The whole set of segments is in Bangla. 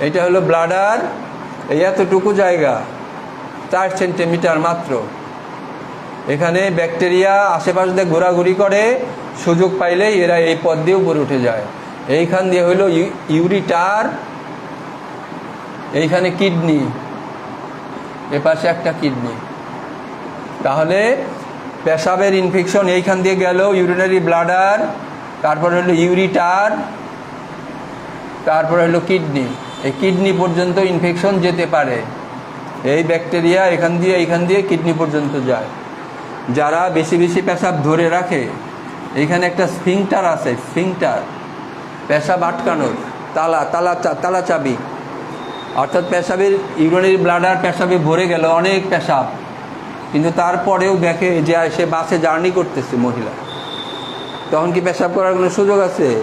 এটা হলো ব্লাডার এই এতটুকু জায়গা, চার সেন্টিমিটার মাত্র। এখানে ব্যাকটেরিয়া আশেপাশে দিয়ে ঘোরাঘুরি করে, সুযোগ পাইলেই এরা এই পথ দিয়ে উপরে উঠে যায়। এইখান দিয়ে হলো ইউ- ইউরিটার, এইখানে কিডনি এপাশে একটা কিডনি তাহলে পেশাবের ইনফেকশন এইখান দিয়ে গেল ইউরিনারি ব্লাডার তারপরে হলো ইউরিটার, তারপরে হলো কিডনি এই কিডনি পর্যন্ত ইনফেকশন যেতে পারে। এই ব্যাকটেরিয়া এখান দিয়ে এখান দিয়ে কিডনি পর্যন্ত যায়। যারা বেশি বেশি পেশাব ধরে রাখে, এখানে একটা স্ফিংটার আছে স্ফিংটার পেশাব আটকানোর, তালা তালা তালা চাবি। অর্থাৎ পেশাবের, ইউরিনারি ব্লাডার পেশাবে ভরে গেল অনেক পেশাব। কিন্তু তারপরেও দেখে যে সে বাসে জার্নি করতেছে মহিলা। তখন কি পেশাব করার কোনো সুযোগ আছে?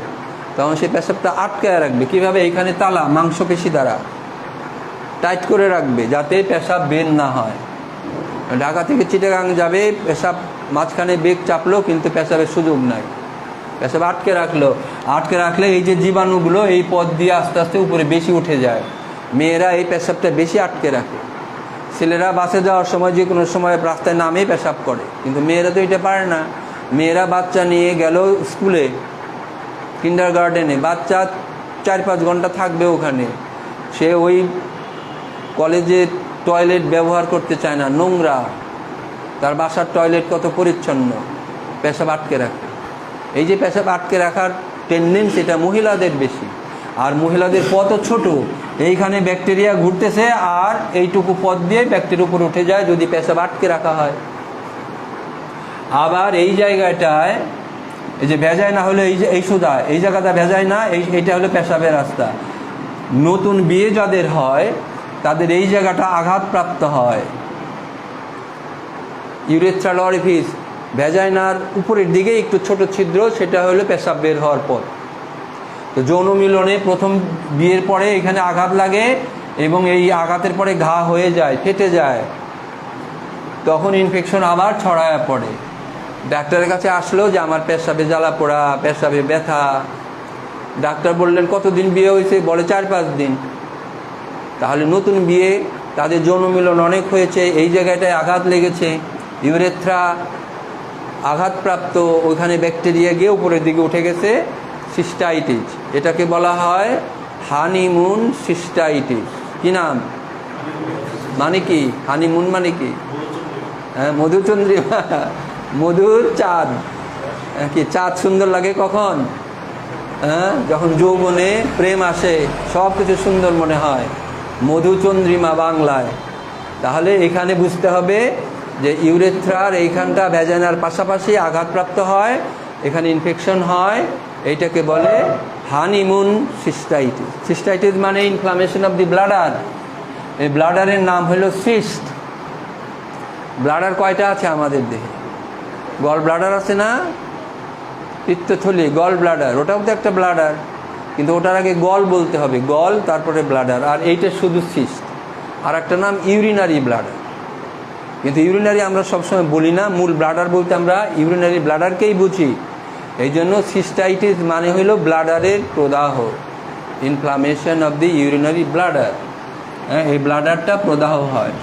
তখন সে পেশাবটা আটকায় রাখবে। কীভাবে? এখানে তালা, মাংসপেশি দ্বারা। টাইট করে রাখবে যাতে পেশাব বের না হয়। ঢাকা থেকে চিটাগাং যাবে, পেশাব মাঝখানে বেগ চাপলো, কিন্তু পেশাবের সুযোগ নাই। পেশাব আটকে রাখল। আটকে রাখলে এই যে জীবাণুগুলো, এই পথ দিয়ে আস্তে আস্তে উপরে বেশি উঠে যায়। মেয়েরা এই পেশাবটা বেশি আটকে রাখে। ছেলেরা বাসে যাওয়ার সময় যে কোনো সময় রাস্তায় নামেই পেশাব করে। কিন্তু মেয়েরা তো এটা পারে না। মেয়েরা বাচ্চা নিয়ে গেল স্কুলে। কিন্ডার গার্ডেনে বাচ্চা চার পাঁচ ঘণ্টা থাকবে ওখানে। সে ওই কলেজে টয়লেট ব্যবহার করতে চায় না, নোংরা। তার বাসার টয়লেট কত পরিচ্ছন্ন, পেশাব আটকে রাখে। এই যে পেশাব আটকে রাখার টেন্ডেন্সি এটা মহিলাদের বেশি। আর মহিলাদের পথ ছোট, এইখানে ব্যাকটেরিয়া ঘুরতেছে আর এইটুকু পথ দিয়ে ব্যাকটেরিয়া উপর উঠে যায় যদি পেশাব আটকে রাখা হয়। আবার এই জায়গাটায় এই যে ভেজায় না হলে এই যে, এই সুদা, এই জায়গাটা ভেজায় না, এই, এইটা হলো পেশাবের রাস্তা। নতুন বিয়ে যাদের হয়, তাদের এই জায়গাটা আঘাতপ্রাপ্ত হয়। ইউরেথ্রাল অরিফিস ভেজাইনার উপরের দিকে একটু ছোট ছিদ্র, সেটা হলো পেশাব বের হওয়ার পর তো যৌন মিলনে প্রথম বিয়ের পরে এখানে আঘাত লাগে এবং এই আঘাতের পরে ঘা হয়ে যায়, ফেটে যায়। তখন ইনফেকশন আবার ছড়ায় পড়ে। ডাক্তারের কাছে আসলো যে আমার পেশাবে জ্বালা পোড়া পেশাবে ব্যথা। ডাক্তার বললেন, কতদিন বিয়ে হয়েছে? বলে, চার পাঁচ দিন। তাহলে নতুন বিয়ে, তাদের যৌন মিলন অনেক হয়েছে, এই জায়গাটায় আঘাত লেগেছে, ইউরেথ্রা আঘাতপ্রাপ্ত, ওইখানে ব্যাকটেরিয়া গিয়ে উপরের দিকে উঠে গেছে, সিস্টাইটিস। এটাকে বলা হয় হানিমুন সিস্টাইটিস। কি নাম? মানে কি? হানিমুন মানে কি? হ্যাঁ মধুচন্দ্রিমা। মধুর চাঁদ। হ্যাঁ, কি চাঁদ সুন্দর লাগে কখন? হ্যাঁ যখন যৌবনে প্রেম আসে সব কিছু সুন্দর মনে হয়। মধুচন্দ্রিমা বাংলায়। তাহলে এখানে বুঝতে হবে যে ইউরেথ্রার এইখানটা ভ্যাজানার পাশাপাশি আঘাতপ্রাপ্ত হয় এখানে ইনফেকশন হয় এইটাকে বলে হানিমুন সিস্টাইটিস সিস্টাইটিস মানে ইনফ্লামেশন অফ দি ব্লাডার এই ব্লাডারের নাম হলো সিস্ট ব্লাডার কয়টা আছে আমাদের দেহে? গল ব্লাডার আছে না? পিত্তথলি গল ব্লাডার ওটাও তো একটা ব্লাডার কিন্তু ওটার আগে গল বলতে হবে। গল তারপরে ব্লাডার আর এইটা শুধু সিস্ট আর একটা নাম ইউরিনারি ব্লাডার কিন্তু ইউরিনারি আমরা সবসময় বলি না, মূল ব্লাডার বলতে আমরা ইউরিনারি ব্লাডারকেই বুঝি। এই জন্য সিস্টাইটিস মানে হলো ব্লাডারের প্রদাহ inflammation of the urinary bladder হ্যাঁ এই ব্লাডারটা প্রদাহ হয়।